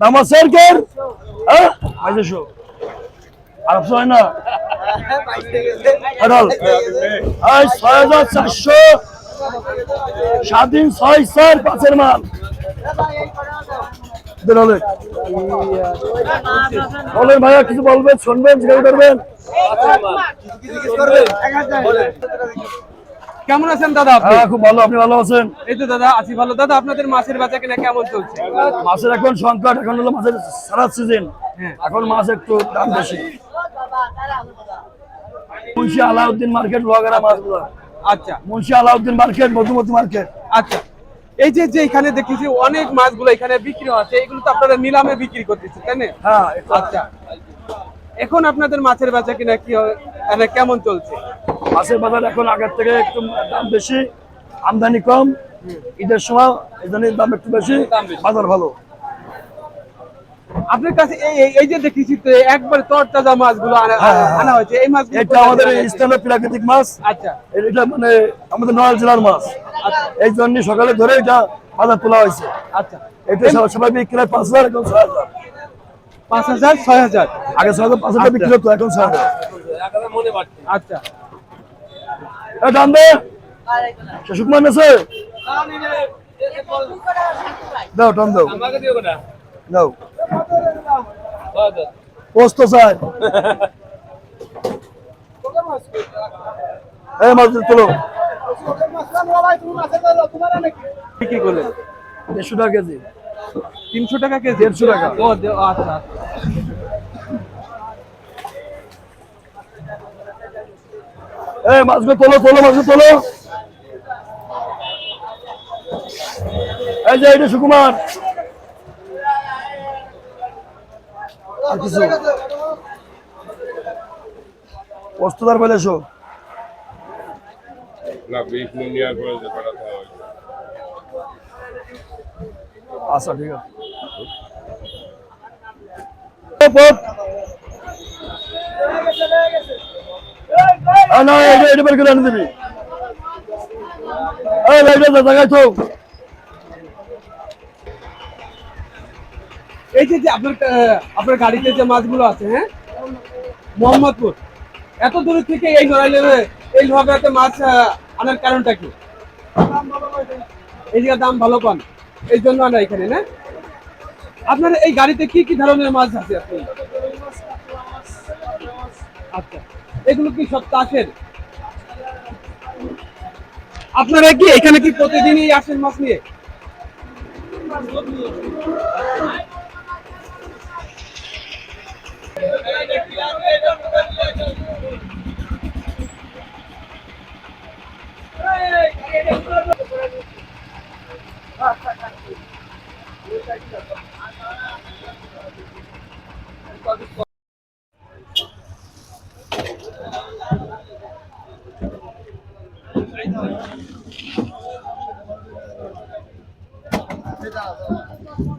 দাম আছে আর কের হ্যাঁ পঁয়ত্রিশশো আটশো হয় না আড়াল এই ছয় হাজার চারশো স্বাধীন ছয় চার পাঁচের মাল বেরোলে বলেন ভাইয়া কিছু বলবেন শুনবেন জিজ্ঞাসা করবেন কেমন আছেন দাদা আপনি? হ্যাঁ খুব ভালো। আপনি ভালো আছেন? এই তো দাদা আছি ভালো। দাদা আপনাদের মাছের বেচা কিনা কেমন চলছে? মাছের এখন সংকট এখন হলো মাছের সারা সিজন হ্যাঁ। এখন মাছ একটু দাম বেশি। মুন্সি আলাউদ্দিন মার্কেট লোহাগাড়া মাছগুলো। আচ্ছা। Munshi Alauddin market Madhumati market. আচ্ছা। এই যে যে এখানে দেখতেছি অনেক মাছগুলো এখানে বিক্রি হচ্ছে এগুলো তো আপনারা নিলামে বিক্রি করতেছে তাই না? হ্যাঁ আচ্ছা। এখন আপনাদের মাছের বেচা কিনা কি? মানে কেমন চলছে? মাছের বাজার এখন আগের থেকে একটু দাম বেশি আমদানি কম। ঈদের সময় এই জন্য দাম একটু বেশি বাজার ভালো। আপনার কাছে এই যে দেখেছি তো একবার তরতাজা মাছগুলো আনা- হ্যাঁ, হ্যাঁ। আনা হয়েছে। এই এটা আমাদের স্থানীয় প্রাকৃতিক মাছ। আচ্ছা। এটা মানে আমাদের নয় জেলার মাছ। এই জন্য সকালে ধরে এটা বাজার তোলা হয়েছে। আচ্ছা। এটা সবাই বিক্রি পাঁচ হাজার এখন ছয় হাজার। পাঁচ হাজার ছয় হাজার। আগে ছয় হাজার পাঁচ হাজার বিক্রি হতো এখন ছয় হাজার। আচ্ছা। এ দাম দে সুকুমার নেছে দাও টান দাও। দাও পোস্ত চাই। এই মাছ তোলো। বিক্রি দেড়শো টাকা কেজি। তিনশো টাকা কেজি? দেড়শো টাকা। ও দে- আচ্ছা। এই মাছগুলো তোলো তোলো মাছগুলো তোলো। এই যে এটা সুকুমার। আর কিছু? বলে এসো। আচ্ছা ঠিক আছে। না এটা এই এই যে আপনার আপনার গাড়িতে যে মাছগুলো আছে হ্যাঁ? মোহাম্মদপুর। এত দূর থেকে এই নড়াইলে এইভাবে এত মাছ আনার কারণটা কি? এই জায়গার দাম ভালো পান। এই জন্য আনা এখানে, না? আপনার এই গাড়িতে কি কি ধরনের মাছ আছে আপনি এগুলো কি সব চাষের আপনারা কি এখানে কি প্রতিদিনই আসেন মাছ নিয়ে?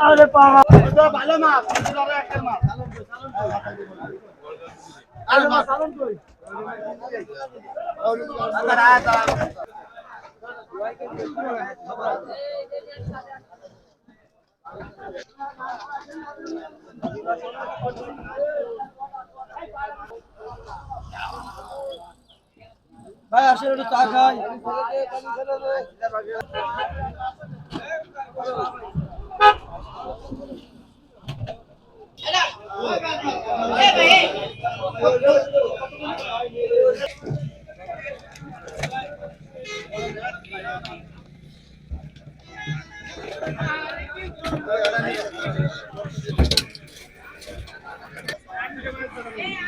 আরে ভালো মাছ একটা মাছ আরে মাছ সালন কই ভাই আসেন একটু চা খাই Yeah.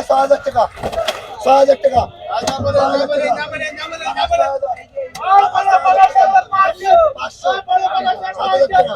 ছ হাজার টাকা ছ হাজার টাকা পাঁচশো সাত হাজার টাকা